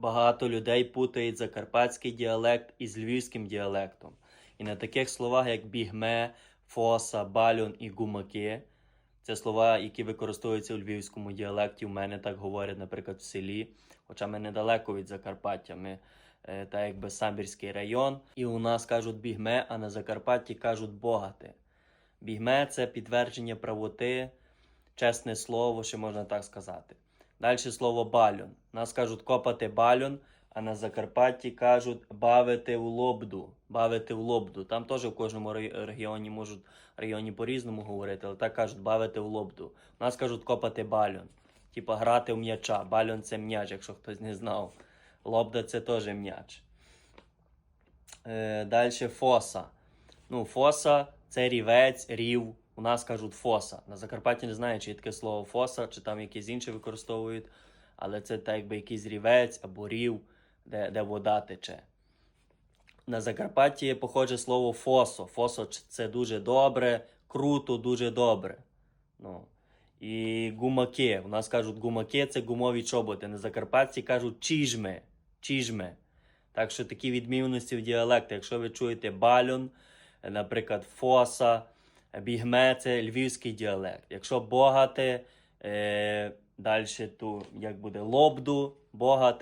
Багато людей путають закарпатський діалект із львівським діалектом. І на таких словах, як бігме, фоса, бальон і гумаки, це слова, які використовуються у львівському діалекті. У мене так говорять, наприклад, в селі. Хоча ми недалеко від Закарпаття. Ми е, так якби Самбірський район. І у нас кажуть бігме, а на Закарпатті кажуть богати. Бігме це підтвердження правоти, чесне слово, що можна так сказати. Далі слово бальон. Нас кажуть копати бальон, а на Закарпатті кажуть бавити в лобду. Бавити в лобду. Там теж в кожному регіоні можуть районі по-різному говорити, але так кажуть бавити в лобду. Нас кажуть копати бальон. Типа грати в м'яча. Бальон це м'яч, якщо хтось не знав. Лобда це теж м'яч. Е, Далі фоса. Ну, фоса це рівець, рів. У нас кажуть фоса. На Закарпатті не знаю, чи є таке слово фоса, чи там якесь інше використовують, але це так якби якийсь рівець або рів, де, де вода тече. На Закарпатті похоже слово фосо. Фосо це дуже добре, круто, дуже добре. Ну. І гумаки. У нас кажуть гумаки це гумові чоботи. На Закарпатті кажуть чіжми. Чіжми. Так що такі відмінності в діалекті. Якщо ви чуєте бальон, е, наприклад, фоса, бігме це львівський діалект. Якщо богати, е, далі як буде лобду, богати.